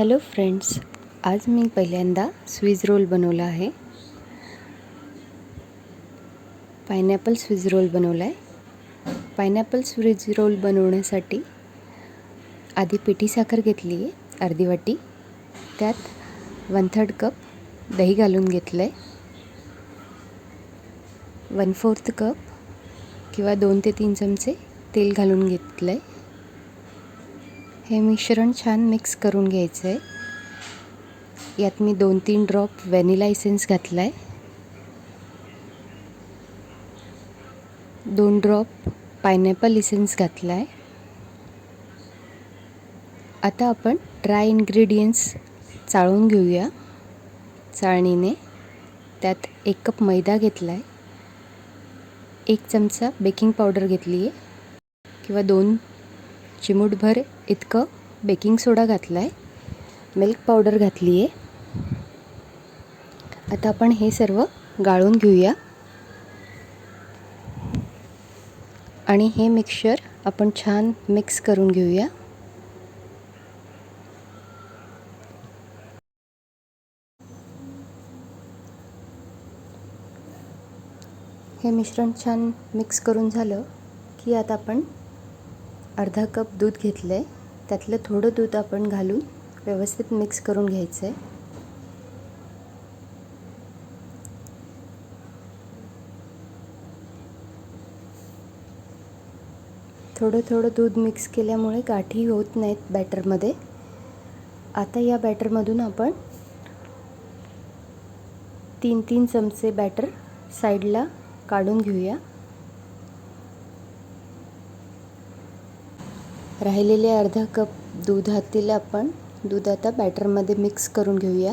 Hello friends आज मी पहिल्यांदा स्वीज role बनवला आहे. पायनॅपल स्वीज रोल बनवला आहे पायनॅपल स्वीज रोल बनवण्यासाठी आधी पिठी साखर घेतली आहे अर्धी वाटी. त्यात वन थर्ड कप दही घालून घेतलं आहे वन फोर्थ कप किंवा दोन ते तीन चमचे तेल घालून घेतलं आहे हे मिश्रण छान मिक्स करून घ्यायचं आहे यात मी दोन तीन ड्रॉप व्हॅनिला इसेन्स घातला आहे दोन ड्रॉप पायनॅपल इसेन्स घातला आहे आता आपण ड्राय इन्ग्रेडियंट्स चाळून घेऊया. चाळणीने त्यात एक कप मैदा घेतला आहे एक चमचा बेकिंग पावडर घेतली आहे किंवा दोन चिमूटभर इतकं बेकिंग सोडा घातला आहे मिल्क पावडर घातली आहे आता आपण हे सर्व गाळून घेऊया. आणि हे मिक्सचर आपण छान मिक्स करून घेऊया. हे मिश्रण छान मिक्स करून झालं की आता आपण अर्धा कप दूध घेतलं आहे त्यातलं थोडं दूध आपण घालून व्यवस्थित मिक्स करून घ्यायचं आहे थोडं थोडं दूध मिक्स केल्यामुळे गाठी होत नाहीत बॅटरमध्ये आता या बॅटरमधून आपण तीन तीन चमचे बॅटर साईडला काढून घेऊया. राहिलेले अर्धा कप दुधातील आपण दूध आता बॅटरमध्ये मिक्स करून घेऊया.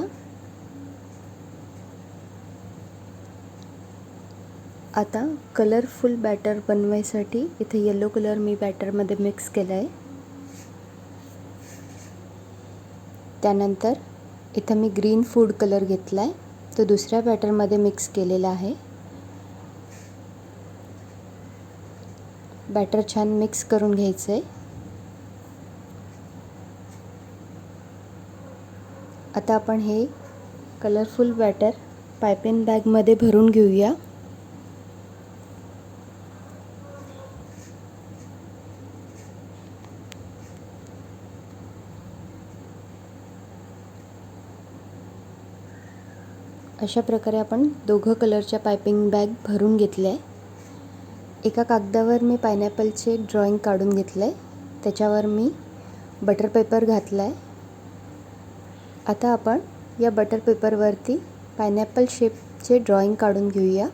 आता कलरफुल बॅटर बनवायसाठी इथे येलो कलर मी बॅटरमध्ये मिक्स केला आहे त्यानंतर इथं मी ग्रीन फूड कलर घेतला आहे तो दुसऱ्या बॅटरमध्ये मिक्स केलेला आहे. बॅटर छान मिक्स करून घ्यायचं आहे आता आपण हे कलरफुल बॅटर पायपिंग बॅगमध्ये भरून घेऊया. अशा प्रकारे आपण दोघं कलरच्या पायपिंग बॅग भरून घेतल्या आहे. एका कागदावर मी पायनॅपलचे ड्रॉइंग काढून घेतलं आहे. त्याच्यावर मी बटर पेपर घातला आहे. आता आपण या बटर पेपरवरती पायनॅपल शेपचे ड्रॉइंग काढून घेऊया.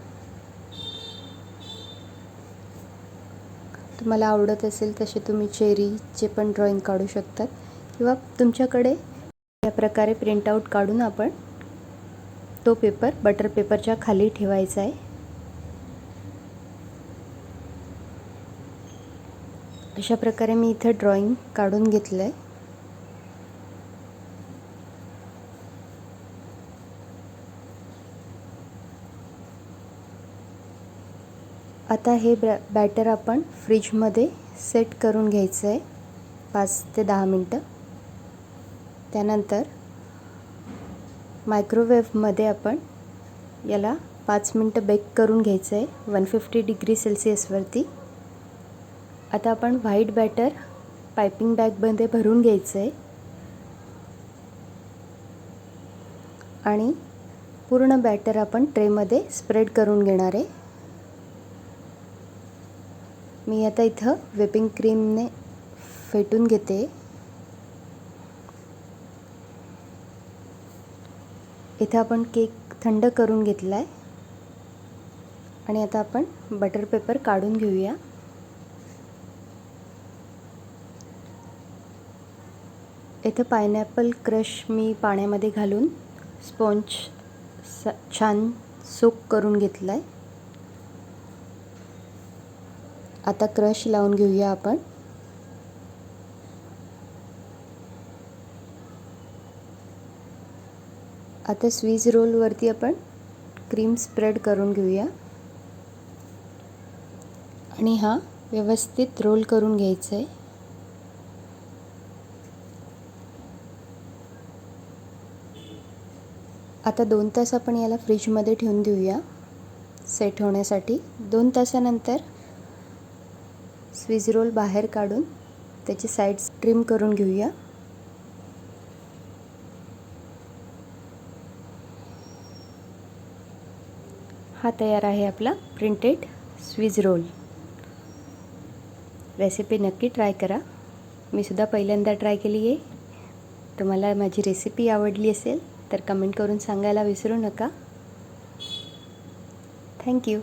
तुम्हाला आवडत असेल तसे तुम्ही चेरीचे पण ड्रॉइंग काढू शकतात. किंवा तुमच्याकडे या प्रकारे प्रिंटआउट काढून आपण तो पेपर बटर पेपरच्या खाली ठेवायचा आहे. अशा प्रकारे मी इथं ड्रॉइंग काढून घेतलं आहे आता हे बॅ बॅटर आपण फ्रीजमध्ये सेट करून घ्यायचं आहे. पाच ते दहा मिनटं. त्यानंतर मायक्रोवेव्हमध्ये आपण याला पाच मिनटं बेक करून घ्यायचं आहे. वन फिफ्टी डिग्री सेल्सिअसवरती आता आपण व्हाईट बॅटर पायपिंग बॅगमध्ये भरून घ्यायचं आहे. आणि पूर्ण बॅटर आपण ट्रेमध्ये स्प्रेड करून घेणार आहे. मी आता इथं व्हिपिंग क्रीमने फेटून घेते. इथं आपण केक थंड करून घेतला आहे आणि आता आपण बटर पेपर काढून घेऊया. इथं पायनॅपल क्रश मी पाण्यामध्ये घालून स्पॉन्ज स छान सोक करून घेतला आहे आता क्रश लावून घेऊया आपण. आता स्वीज रोलवरती आपण क्रीम स्प्रेड करून घेऊया. आणि हा व्यवस्थित रोल करून घ्यायचा आहे. आता दोन तास आपण याला फ्रीजमध्ये ठेवून देऊया. सेट होण्यासाठी. दोन तासानंतर स्विज रोल बाहेर काढून त्याची साईड्स ट्रिम करून घेऊया. हा तयार आहे आपला प्रिंटेड स्विज रोल रेसिपी नक्की ट्राय करा. मी सुद्धा पहिल्यांदा ट्राय केली आहे तुम्हाला माझी रेसिपी आवडली असेल तर कमेंट करून सांगायला विसरू नका. थँक्यू